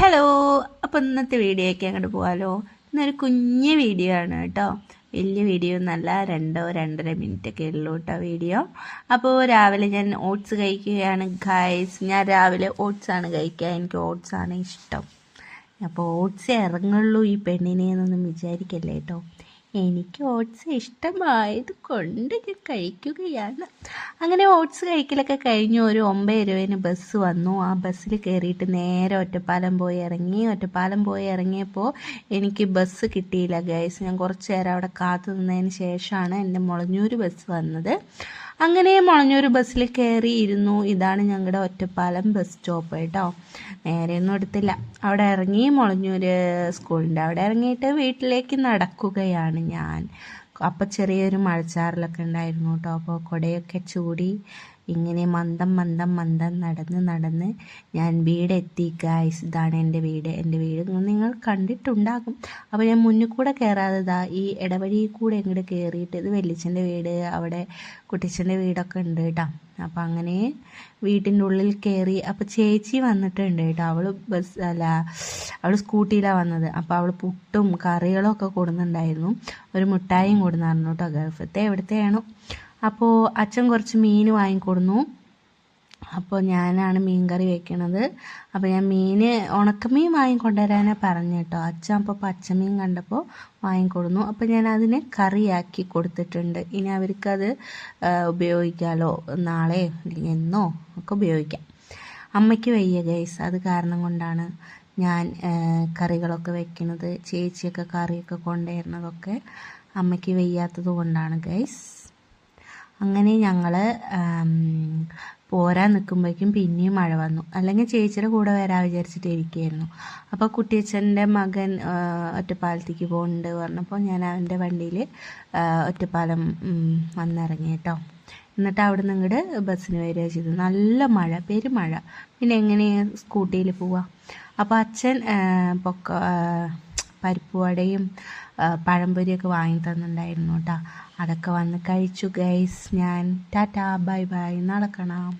Hello അപ്പോൾ ഇന്നത്തെ വീഡിയോയ്ക്ക് അങ്ങോട്ട് പോകാമല്ലോ ഇന്നൊരു കുഞ്ഞ് വീഡിയോ ആണ് കേട്ടോ. വലിയ വീഡിയോ ഒന്നല്ല രണ്ടോ രണ്ടര ഒക്കെ ഉള്ളൂ കേട്ടോ വീഡിയോ. അപ്പോൾ രാവിലെ ഞാൻ ഓട്സ് കഴിക്കുകയാണ് ഗൈസ് ഞാൻ രാവിലെ ഓട്സ് ആണ് കഴിക്കുക. എനിക്ക് ഓട്സ് ആണ് ഇഷ്ടം. അപ്പോൾ ഓട്സ് ഇറങ്ങുള്ളൂ ഈ പെണ്ണിനെ എന്നൊന്നും വിചാരിക്കല്ലേ കേട്ടോ. എനിക്ക് ഓട്സ് ഇഷ്ടമായത് കൊണ്ട് ഞാൻ കഴിക്കുകയാണ്. അങ്ങനെ ഓട്സ് കഴിക്കലൊക്കെ കഴിഞ്ഞു ഒരു ഒമ്പത് രൂപേന് ബസ് വന്നു. ആ ബസ്സിൽ കയറിയിട്ട് നേരെ ഒറ്റപ്പാലം പോയി ഇറങ്ങി. ഒറ്റപ്പാലം പോയി ഇറങ്ങിയപ്പോൾ എനിക്ക് ബസ് കിട്ടിയില്ല ഗൈസ് ഞാൻ കുറച്ച് നേരം അവിടെ കാത്തു നിന്നതിന് ശേഷമാണ് എന്റെ മുളഞ്ഞൂർ ബസ് വന്നത്. അങ്ങനെ മുളഞ്ഞൊരു ബസ്സിൽ കയറി ഇരുന്നു. ഇതാണ് ഞങ്ങളുടെ ഒറ്റപ്പാലം ബസ് സ്റ്റോപ്പ് കേട്ടോ. നേരെയൊന്നും എടുത്തില്ല. അവിടെ ഇറങ്ങി മുളഞ്ഞൂർ സ്കൂളിന്റെ അവിടെ ഇറങ്ങിയിട്ട് വീട്ടിലേക്ക് നടക്കുകയാണ് ഞാൻ. അപ്പം ചെറിയൊരു മഴച്ചാറിലൊക്കെ ഉണ്ടായിരുന്നു കേട്ടോ. അപ്പോൾ കുടയൊക്കെ ചൂടി ഇങ്ങനെ മന്ദം മന്ദം മന്ദം നടന്ന് നടന്ന് ഞാൻ വീട് എത്തി ഗായ്സ് ഇതാണ് എന്റെ വീട്. എന്റെ വീട് നിങ്ങൾ കണ്ടിട്ടുണ്ടാകും. അപ്പോൾ ഞാൻ മുന്നിൽ കൂടെ കയറാതെ ഇതാ ഈ ഇടവഴി കൂടെ ഇങ്ങോട്ട് കയറിയിട്ട് ഇത് വെല്ലിച്ചന്റെ വീട് അവിടെ കുട്ടിച്ചന്റെ വീടൊക്കെ ഉണ്ട് കേട്ടോ അപ്പോൾ അങ്ങനെ വീട്ടിന്റെ ഉള്ളിൽ കയറി അപ്പോൾ ചേച്ചി വന്നിട്ടുണ്ട് കേട്ടോ അവൾ ബസ് അല്ല അവൾ സ്കൂട്ടിയിലാണ് വന്നത്. അപ്പോൾ അവൾ പുട്ടും കറികളും ഒക്കെ കൊടുക്കുന്നുണ്ടായിരുന്നു ഒരു മിഠായിയും കൊടുന്നായിരുന്നു കേട്ടോ ഗൾഫത്തെ. എവിടത്തെയാണോ? അപ്പോൾ അച്ഛൻ കുറച്ച് മീൻ വാങ്ങിക്കൊടുന്നു. അപ്പോൾ ഞാനാണ് മീൻ കറി വെക്കണത്. അപ്പോൾ ഞാൻ മീൻ ഉണക്കമീൻ വാങ്ങിക്കൊണ്ടുവരാനാണ് പറഞ്ഞു കേട്ടോ. അച്ഛൻ അപ്പോൾ പച്ചമീൻ കണ്ടപ്പോൾ വാങ്ങിക്കൊടുന്നു. അപ്പോൾ ഞാൻ അതിനെ കറിയാക്കി കൊടുത്തിട്ടുണ്ട്. ഇനി അവർക്കത് ഉപയോഗിക്കാമല്ലോ നാളെ എന്നോ ഒക്കെ ഉപയോഗിക്കാം. അമ്മയ്ക്ക് വയ്യ ഗൈസ് അത് കാരണം കൊണ്ടാണ് ഞാൻ കറികളൊക്കെ വെക്കുന്നത് ചേച്ചിയൊക്കെ കറിയൊക്കെ കൊണ്ടുവരുന്നതൊക്കെ അമ്മയ്ക്ക് വയ്യാത്തത് കൊണ്ടാണ് ഗൈസ് അങ്ങനെ ഞങ്ങൾ പോരാൻ നിൽക്കുമ്പോഴേക്കും പിന്നെയും മഴ വന്നു. അല്ലെങ്കിൽ ചേച്ചിയുടെ കൂടെ വരാൻ വിചാരിച്ചിട്ട് ഇരിക്കുകയായിരുന്നു. അപ്പോൾ കുട്ടിയച്ഛന്റെ മകൻ ഒറ്റപ്പാലത്തേക്ക് പോകുന്നുണ്ട് പറഞ്ഞപ്പോൾ ഞാൻ അവന്റെ വണ്ടിയിൽ ഒറ്റപ്പാലം വന്നിറങ്ങി കേട്ടോ. എന്നിട്ട് അവിടെ നിന്ന് ഇങ്ങോട്ട് ബസ്സിന് വരിക ചെയ്തു. നല്ല മഴ പെരുമഴ. പിന്നെ എങ്ങനെയാണ് സ്കൂട്ടിയിൽ പോവുക അപ്പോൾ അച്ഛൻ പൊക്ക പരിപ്പ് വടയും പഴംപൊരിയൊക്കെ വാങ്ങി തന്നിട്ടുണ്ടായിരുന്നു കേട്ടോ. അതൊക്കെ വന്ന് കഴിച്ചു ഗൈസ് ഞാൻ ടാറ്റാ ബൈ ബൈ. നടക്കണം